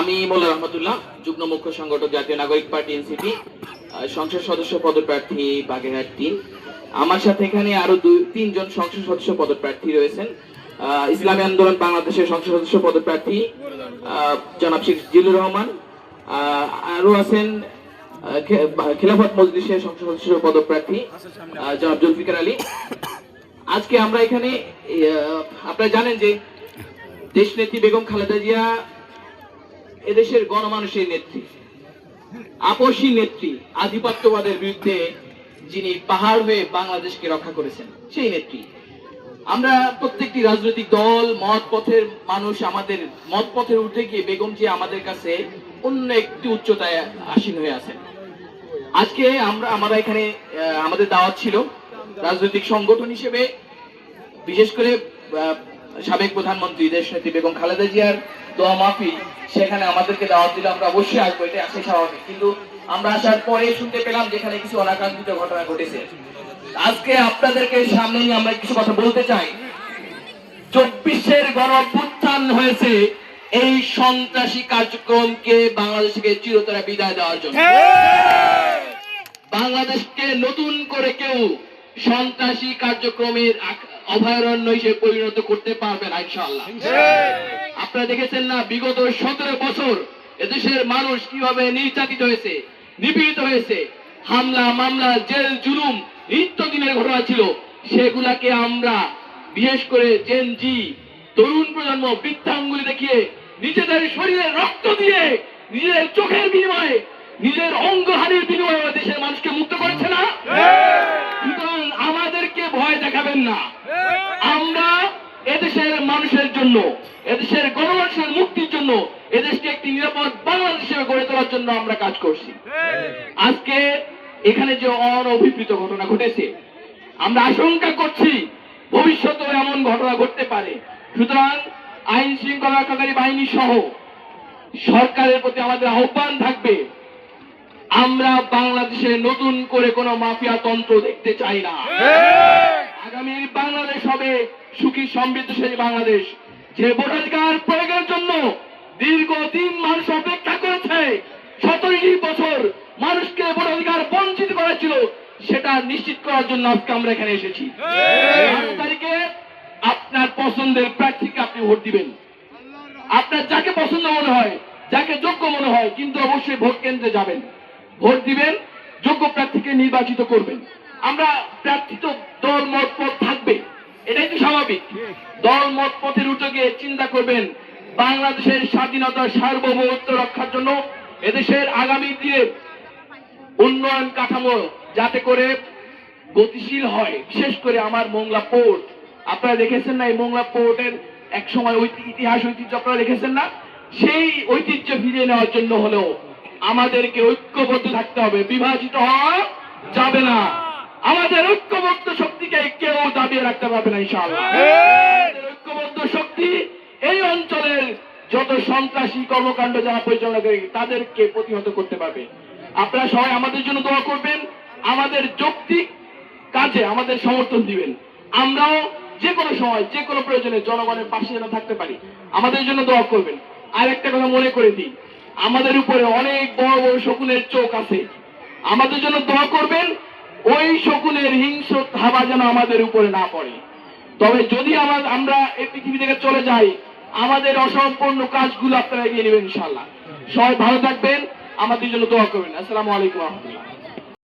আমি মোল্লা রহমতুল্লাহ, যুগ্ম মুখ্য সংগঠক জাতীয় নাগরিক পার্টি এনসিপি সংসদ সদস্য পদপ্রার্থী বাগেরহাট তিন আমার সাথে এখানে আরও দুই, তিনজন সংসদ সদস্য পদপ্রার্থী রয়েছেন। ইসলামী আন্দোলন বাংলাদেশের সংসদ সদস্য পদপ্রার্থী জনাব শেখ জিল্লুর রহমান। আরও আছেন খেলাফত মজলিসের সংসদ সদস্য পদপ্রার্থী জনাব জুলফিকার আলী। আজকে আমরা এখানে আপনারা জানেন যে দেশ নেত্রী বেগম খালেদা জিয়া এদেশের গণমানুষের নেত্রী, আপসী নেত্রী, আধিপত্যবাদের বিরুদ্ধে যিনি পাহাড় হয়ে বাংলাদেশকে রক্ষা করেছেন, সেই নেত্রী। আমরা প্রত্যেকটি রাজনৈতিক দল মত পথের মানুষ আমাদের মত পথের উঠে গিয়ে বেগম জি আমাদের কাছে অন্য একটি উচ্চতায় আসীন হয়ে আছেন। আজকে আমরা আমরা এখানে আমাদের দাওয়াত ছিল রাজনৈতিক সংগঠন হিসেবে, বিশেষ করে সাবেক প্রধানমন্ত্রী দেশনেত্রী বেগম খালেদা জিয়ার দোয়া মাফি সেখানে আমাদেরকে দাওয়াত দিলে, আমরা অবশ্যই আসব এটা আসে স্বাভাবিক। কিন্তু আমরা আসার পরে শুনতে পেলাম যেখানে কিছু অনাকাঙ্ক্ষিত ঘটনা ঘটেছে। আজকে আপনাদেরকে সামনে নিয়ে আমরা কিছু কথা বলতে চাই। চব্বিশের গণ হয়েছে, এই সন্ত্রাসী কার্যক্রমকে বাংলাদেশকে চিরতরে বিদায় দেওয়ার জন্য। বাংলাদেশকে নতুন করে কেউ সন্ত্রাসী কার্যক্রমের অভয়ারণ্য হিসেবে পরিণত করতে পারবে না ইনশাআল্লাহ। আপনারা দেখেছেন না বিগত সতেরো বছর এদেশের মানুষ কীভাবে নির্যাতিত হয়েছে নিপীড়িত হয়েছে হামলা মামলা জেল জুলুম নিত্যদিনের ঘটনা ছিল সেগুলাকে আমরা বিশেষ করে জেন জি তরুণ প্রজন্ম বৃদ্ধাঙ্গুলি দেখিয়ে নিজেদের শরীরে রক্ত দিয়ে নিজেদের চোখের বিনিময়ে নিজের অঙ্গহানির বিনিময়ে দেশের মানুষকে মুক্ত করেছে না? সুতরাং আমাদেরকে ভয় দেখাবেন না। আমরা এদেশের মানুষের জন্য এদেশের গণমানুষের মুক্তির জন্য এদেশকে একটি নিরাপদ বাংলাদেশ হিসেবে গড়ে তোলার জন্য আমরা কাজ করছি। আজকে এখানে যে অনভিপ্রিত ঘটনা ঘটেছে আমরা আশঙ্কা করছি ভবিষ্যতে এমন ঘটনা ঘটতে পারে। সুতরাং আইন শৃঙ্খলা রক্ষাকারী বাহিনী সহ সরকারের প্রতি আমাদের আহ্বান থাকবে আমরা বাংলাদেশে নতুন করে কোনো মাফিয়া তন্ত্র দেখতে চাই না। আগামী বাংলাদেশ হবে সুখী সমৃদ্ধশালী বাংলাদেশ। যে ভোটাধিকার প্রয়োগের জন্য দীর্ঘদিন মানুষ অপেক্ষা করেছে। সতেরোটি বছর মানুষকে ভোটাধিকার বঞ্চিত করা ছিল সেটা নিশ্চিত করার জন্য আজকে আমরা এখানে এসেছি। আট তারিখে আপনার পছন্দের প্রার্থীকে আপনি ভোট দিবেন। আপনার যাকে পছন্দ মনে হয় যাকে যোগ্য মনে হয় কিন্তু অবশ্যই ভোট কেন্দ্রে যাবেন। ভোট দিবেন যোগ্য প্রার্থীকে নির্বাচিত করবেন। আমরা প্রার্থী তো দল মত পথ থাকবে। এটাই তো স্বাভাবিক। দল, মত, পথের উঠে চিন্তা করবেন বাংলাদেশের স্বাধীনতা সার্বভৌমত্ব রক্ষার জন্য এদেশের আগামী দিনে উন্নয়ন কাঠামো যাতে করে গতিশীল হয়। বিশেষ করে আমার মোংলা পোর্ট। আপনারা দেখেছেন না এই মোংলা পোর্টের এক সময় ইতিহাস, ঐতিহ্য আপনারা দেখেছেন না? সেই ঐতিহ্য ফিরিয়ে নেওয়ার জন্য হলেও আমাদেরকে ঐক্যবদ্ধ থাকতে হবে। বিভাজিত হওয়া যাবে না। আমাদের ঐক্যবদ্ধ শক্তিকে কেউ দাবিয়ে রাখতে পারবে না ইনশাআল্লাহ। আমাদের ঐক্যবদ্ধ শক্তি এই অঞ্চলের যত সন্ত্রাসী কর্মকাণ্ড যারা পরিচালনা করে তাদেরকে প্রতিহত করতে পারবে। আপনারা সবাই আমাদের জন্য দোয়া করবেন আমাদের যৌক্তিক কাজে আমাদের সমর্থন দিবেন। আমরাও যে কোনো সময় যে কোনো প্রয়োজনে জনগণের পাশে যেন থাকতে পারি আমাদের জন্য দোয়া করবেন। আর একটা কথা মনে করে দিই আমাদের উপরে অনেক বড় বড় শকুনের চোখ আছে। আমাদের জন্য দোয়া করবেন ওই শকুনের হিংস্র থাবা যেন আমাদের উপরে না পড়ে। তবে যদি আমার আমরা এই পৃথিবী থেকে চলে যাই, আমাদের অসম্পূর্ণ কাজগুলো আপনারা এগিয়ে নেবেন ইনশাল্লাহ সবাই ভালো থাকবেন। আমাদের জন্য দোয়া করবেন। আসসালামু আলাইকুম রহমতুল্লাহ।